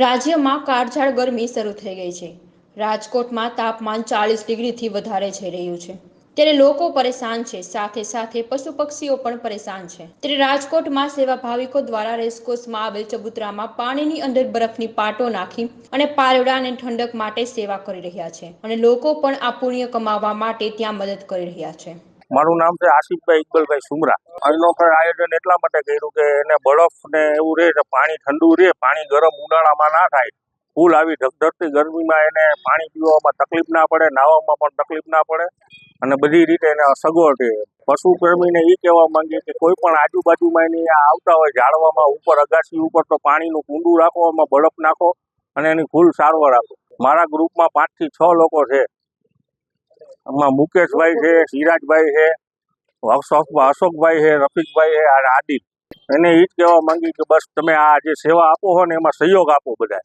રાજ્યમાં કાળઝાળ ગરમી શરૂ થઈ ગઈ છે. રાજકોટમાં તાપમાન ચાલીસ ડિગ્રીથી વધારે જઈ રહ્યું છે. ત્યારે લોકો પરેશાન છે. સાથે સાથે પશુ પક્ષીઓ પણ પરેશાન છે. ત્યારે રાજકોટમાં સેવા ભાવિકો દ્વારા રેસકોર્સમાં આવેલ ચબુતરામાં પાણીની અંદર બરફની પાટો નાખી અને પારવડાને ઠંડક માટે સેવા કરી રહ્યા છે. અને લોકો પણ આ પુણ્ય કમાવવા માટે ત્યાં મદદ કરી રહ્યા છે. મારું નામ છે આસિફભાઈ ઇકબલભાઈ સુમરા. અહીંનો આયોજન એટલા માટે કર્યું કે એને બરફ ને એવું રહે તો પાણી ઠંડુ રહે, પાણી ગરમ ઉનાળામાં ના થાય. ફૂલ આવી ધગધગતી ગરમીમાં એને પાણી પીવામાં તકલીફ ના પડે નાહવામાં પણ તકલીફ ના પડે. અને બધી રીતે એને સગવડ રહે પશુ પ્રેમીને એ કહેવા માંગીએ કે કોઈ પણ આજુબાજુમાં એની આવતા હોય ઝાડવામાં ઉપર અગાસી ઉપર તો પાણીનું કુંડું રાખો, એમાં બરફ નાખો અને એની ફૂલ સારવાર આપો. મારા ગ્રુપમાં પાંચથી છ લોકો છે. એમાં મુકેશભાઈ છે, સિરાજભાઈ છે, અશોક, અશોકભાઈ છે, રફીકભાઈ છે, અને આદિલ. એને એ જ કહેવા માંગી કે બસ તમે આ જે સેવા આપો છો ને એમાં સહયોગ આપો બધા